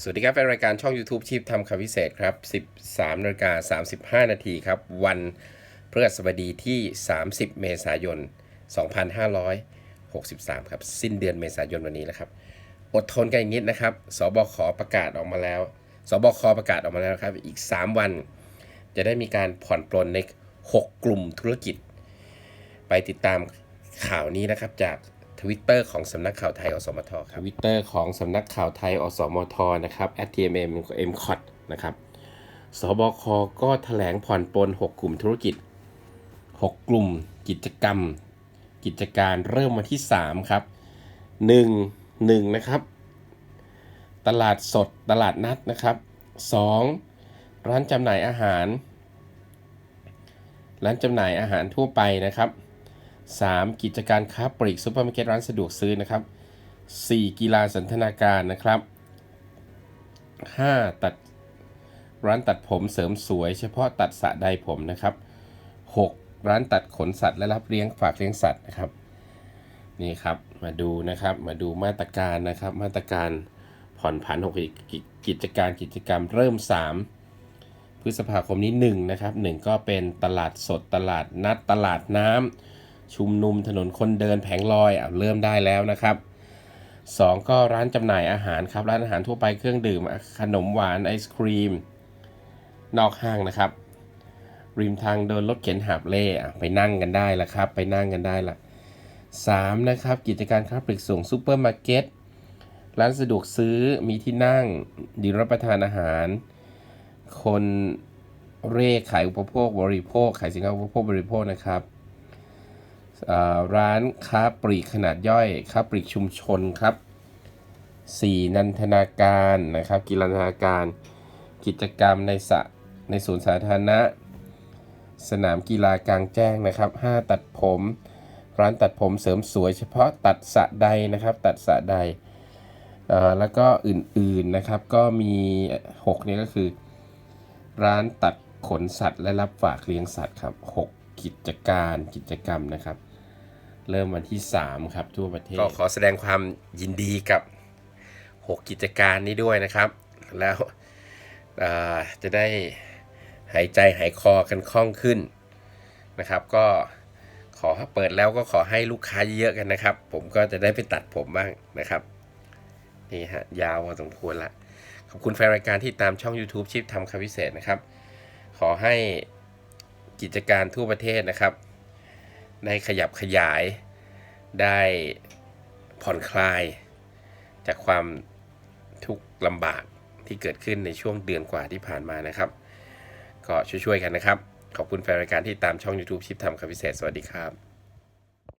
สวัสดีครับแฟนรายการช่อง YouTube ชีพทำคำพิเศษครับ 13นาฬิกา35 นาทีครับ วันพฤหัสบดีที่ 30 เมษายน 2563 ครับ สิ้นเดือนเมษายนวันนี้แล้วครับ อดทนกันอีกนิดนะครับ สบคประกาศออกมาแล้ว สบคประกาศออกมาแล้วครับ อีก 3 วัน จะได้มีการผ่อนปลนใน 6 กลุ่มธุรกิจ ไปติดตามข่าวนี้นะครับจาก ทวิตเตอร์ของสำนักข่าวไทยอสมทครับทวิตเตอร์ของสำนักข่าวไทยอสมทนะครับ @tmm m c o t นะครับสบคก็แถลงผ่อนปลน6 กลุ่มธุรกิจ 6 กลุ่มกิจกรรม กิจการเริ่มวันที่ 3 ครับ 1. 1นะครับ ตลาดสดตลาดนัดนะครับ 2. ร้านจำหน่ายอาหาร ร้านจำหน่ายอาหารทั่วไปนะครับ 3. กิจการค้าปลีกซูเปอร์มาร์เก็ตร้านสะดวกซื้อนะครับ 4. กีฬาสันทนาการนะครับ 5. ตัดร้านตัดผมเสริมสวย เฉพาะตัดสระใดผมนะครับ 6. ร้านตัดขนสัตว์และรับเลี้ยงฝากเลี้ยงสัตว์นะครับนี่ครับมาดูนะครับมาดูมาตรการนะครับมาตรการผ่อนผันของกิจการกิจกรรมเริ่ม 3 พฤษภาคมนี้1นะครับ1ก็เป็นตลาดสดตลาดนัดตลาดน้ำ ชุมนุมถนนคนเดินแผงลอยอะเริ่มได้แล้วนะครับ 2 ก็ร้านจำหน่ายอาหารครับ ร้านอาหารทั่วไปเครื่องดื่ม ขนมหวานไอศครีม นอกห้างนะครับ ริมทางเดินรถเข็นหาบเล่ไปนั่งกันได้ละครับ ไปนั่งกันได้ละ3นะครับ กิจการค้าปลีกส่งซูเปอร์มาร์เก็ตร้านสะดวกซื้อมีที่นั่งดีรับประทานอาหาร คนเร่ขายอุปโภคบริโภค ขายสินค้าอุปโภคบริโภคนะครับ ร้านค้าปลีกขนาดย่อยค้าปลีกชุมชนครับ 4. นันทนาการนะครับกีฬานันทนาการ กิจกรรมในสะในสวนสาธารณะ สนามกีฬากลางแจ้งนะครับ 5 ตัดผม ร้านตัดผมเสริมสวยเฉพาะตัดสะใดนะครับ ตัดสะใดแล้วก็อื่นๆนะครับก็มี 6 นี้ก็คือ ร้านตัดขนสัตว์และรับฝากเลี้ยงสัตว์ครับ 6 กิจการกิจกรรมนะครับ เริ่มวันที่ 3 ครับ ทั่วประเทศ ก็ขอแสดงความยินดีกับ 6 กิจการนี้ด้วยนะครับ แล้วจะได้หายใจหายคอกันคล่องขึ้นนะครับ ก็ขอเปิดแล้วก็ขอให้ลูกค้าเยอะกันนะครับ ผมก็จะได้ไปตัดผมบ้างนะครับนี่ฮะยาวพอสมควรละขอบคุณแฟนรายการที่ตามช่อง YouTube ชิปทำคำพิเศษนะครับ ขอให้กิจการทั่วประเทศนะครับ ได้ขยับขยาย ได้ผ่อนคลาย จากความทุกข์ลำบากที่เกิดขึ้นในช่วงเดือนกว่าที่ผ่านมานะครับ ก็ช่วยๆกันนะครับ ขอบคุณแฟนรายการที่ตามช่อง YouTube ชิปทำคำพิเศษ สวัสดีครับ